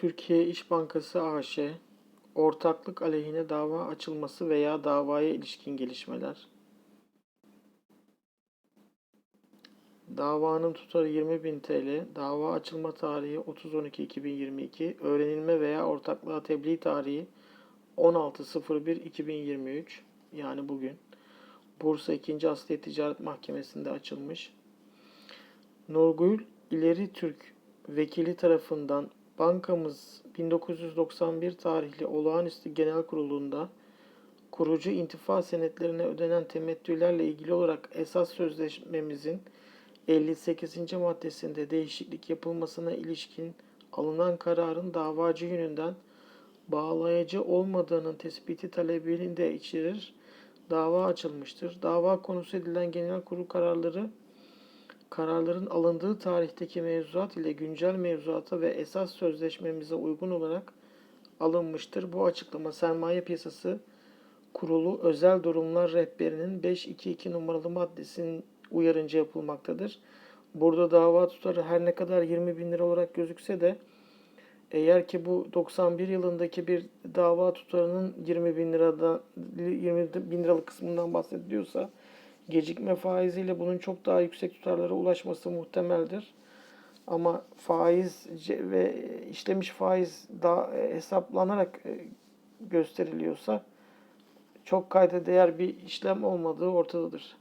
Türkiye İş Bankası AŞ, ortaklık aleyhine dava açılması veya davaya ilişkin gelişmeler. Davanın tutarı 20.000 TL, dava açılma tarihi 30.12.2022, öğrenilme veya ortaklığa tebliğ tarihi 16.01.2023 yani bugün. Bursa 2. Asliye Ticaret Mahkemesi'nde açılmış. Nurgül İleri Türk vekili tarafından bankamız 1991 tarihli olağanüstü genel kurulunda kurucu intifa senetlerine ödenen temettülerle ilgili olarak esas sözleşmemizin 58. maddesinde değişiklik yapılmasına ilişkin alınan kararın davacı yönünden bağlayıcı olmadığının tespiti talebini de içerir. Dava açılmıştır. Dava konusu edilen genel kurul kararları kararların alındığı tarihteki mevzuat ile güncel mevzuata ve esas sözleşmemize uygun olarak alınmıştır. Bu açıklama sermaye piyasası kurulu özel durumlar rehberinin 522 numaralı maddesinin uyarınca yapılmaktadır. Burada dava tutarı her ne kadar 20 bin lira olarak gözükse de eğer ki bu 91 yılındaki bir dava tutarının 20 bin liradan 20 bin liralık kısmından bahsediliyorsa gecikme faiziyle bunun çok daha yüksek tutarlara ulaşması muhtemeldir. Ama faiz ve işlemiş faiz da hesaplanarak e, gösteriliyorsa çok kayda değer bir işlem olmadığı ortadadır.